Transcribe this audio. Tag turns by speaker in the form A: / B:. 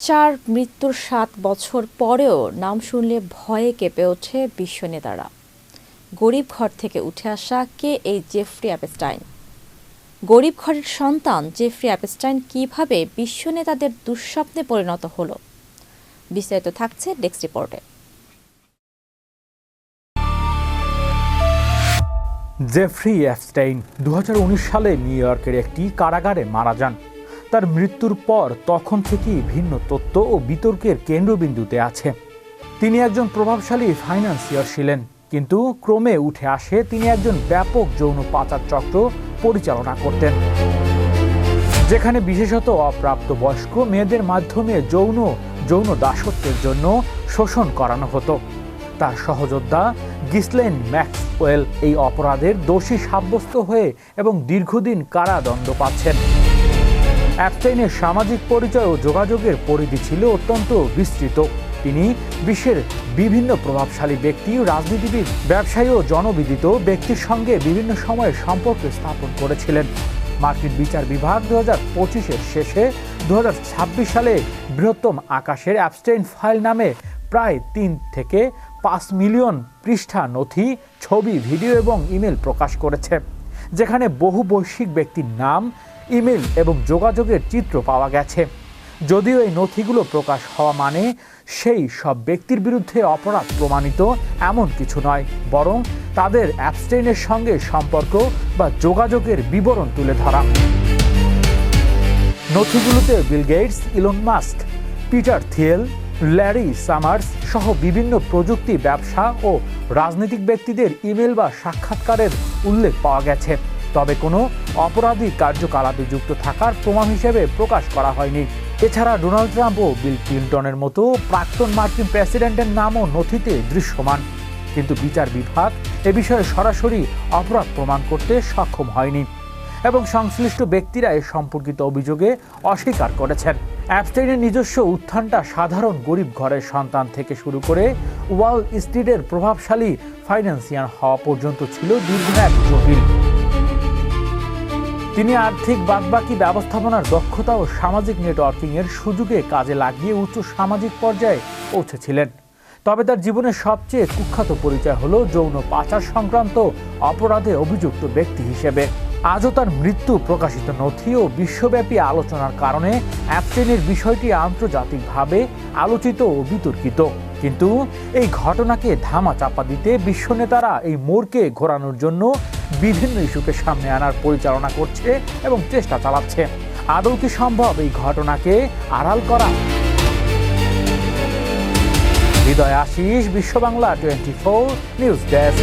A: চার মৃত্যুর সাত বছর পরেও নাম শুনলে ভয়ে কেঁপে ওঠে বিশ্ব নেতারা। গরিব ঘর থেকে উঠে আসা কে এই জেফ্রি অ্যাপেস্টাইন? গরিব ঘরের সন্তান জেফ্রি অ্যাপেস্টাইন কীভাবে বিশ্ব নেতাদের দুঃস্বপ্নে পরিণত হলো? বিস্তারিত থাকছে ডেস্ক রিপোর্টে।
B: জেফ্রি অ্যাপস্টাইন দু হাজার উনিশ সালে নিউ ইয়র্কের একটি কারাগারে মারা যান। তার মৃত্যুর পর তখন থেকেই ভিন্ন তত্ত্ব ও বিতর্কের কেন্দ্রবিন্দুতে আছে। তিনি একজন প্রভাবশালী ফাইন্যান্সিয়ার ছিলেন, কিন্তু ক্রমে উঠে আসে তিনি একজন ব্যাপক যৌন পাচার চক্র পরিচালনা করতেন। যেখানে বিশেষত অপ্রাপ্ত বয়স্ক মেয়েদের মাধ্যমে যৌন যৌন দাসত্বের জন্য শোষণ করানো হতো। তার সহযোদ্ধা গিসলেন ম্যাক্সওয়েল এই অপরাধের দোষী সাব্যস্ত হয়ে এবং দীর্ঘদিন কারাদণ্ড পাচ্ছেন। অ্যাপস্টাইনের সামাজিক পরিচয় ও যোগাযোগের পরিধি ছিল অত্যন্ত বিস্তৃত। তিনি বিশ্বের বিভিন্ন প্রভাবশালী ব্যক্তি, রাজনীতিবিদ, ব্যবসায়ী ও জনবিদিত ব্যক্তির সঙ্গে বিভিন্ন সময়ে সম্পর্ক স্থাপন করেছিলেন। মার্কিন বিচার বিভাগ দু হাজার পঁচিশের শেষে দু হাজার ছাব্বিশ সালে বৃহত্তম আকাশের অ্যাপস্টাইন ফাইল নামে প্রায় তিন থেকে পাঁচ মিলিয়ন পৃষ্ঠা নথি, ছবি, ভিডিও এবং ইমেল প্রকাশ করেছে, যেখানে বহু বৈশ্বিক ব্যক্তির নাম ইমেল এবং যোগাযোগের চিত্র পাওয়া গেছে। যদিও এই নথিগুলো প্রকাশ হওয়া মানে সেই সব ব্যক্তির বিরুদ্ধে অপরাধ প্রমাণিত এমন কিছু নয়, বরং তাদের অ্যাবস্টেইনের সঙ্গে সম্পর্ক বা যোগাযোগের বিবরণ তুলে ধরা। নথিগুলোতে Bill Gates Elon Musk Peter Thiel Larry Summers সহ বিভিন্ন প্রযুক্তি ব্যবসা ও রাজনৈতিক ব্যক্তিদের ইমেল বা সাক্ষাৎকারের উল্লেখ পাওয়া গেছে। তবে কোনো অপরাধী কার্যকলাপে যুক্ত থাকার প্রমাণ হিসেবে প্রকাশ করা হয়নি। এছাড়া ডোনাল্ড ট্রাম্প ও বিল ক্লিন্টনের মতো প্রাক্তন মার্কিন প্রেসিডেন্টের নামও নথিতে দৃশ্যমান। কিন্তু বিচার বিভাগ এ বিষয়ে সরাসরি অপরাধ প্রমাণ করতে সক্ষম হয়নি এবং সংশ্লিষ্ট ব্যক্তিরা এ সম্পর্কিত অভিযোগে অস্বীকার করেছেন। অ্যাপস্টাইনের নিজস্ব উত্থানটা সাধারণ গরিব ঘরের সন্তান থেকে শুরু করে ওয়াল স্ট্রিটের প্রভাবশালী ফাইন্যান্সিয়াল হওয়া পর্যন্ত ছিল দীর্ঘ এক জটিল। তিনি আর্থিক বাদবাকি ব্যবস্থাপনার দক্ষতা ও সামাজিক নেটওয়ার্কিংয়ের সুযোগে কাজে লাগিয়ে উচ্চ সামাজিক পর্যায়ে পৌঁছেছিলেন। তবে তার জীবনের সবচেয়ে কুখ্যাত পরিচয় হলো যৌন পাচার সংক্রান্ত অপরাধে অভিযুক্ত ব্যক্তি হিসেবে। আজও তার মৃত্যু প্রকাশিত নথি ও বিশ্বব্যাপী আলোচনার কারণে অ্যাপস্টেনের বিষয়টি আন্তর্জাতিকভাবে আলোচিত ও বিতর্কিত। কিন্তু এই ঘটনাকে ধামা চাপা দিতে বিশ্ব নেতারা এই মোড়কে ঘোরানোর জন্য বিভিন্ন ইস্যুকে সামনে আনার পরিচালনা করছে এবং চেষ্টা চালাচ্ছে। আদৌ কি সম্ভব এই ঘটনাকে আড়াল করা? Hridoy Ashis Biswa Bangla twenty four news desk.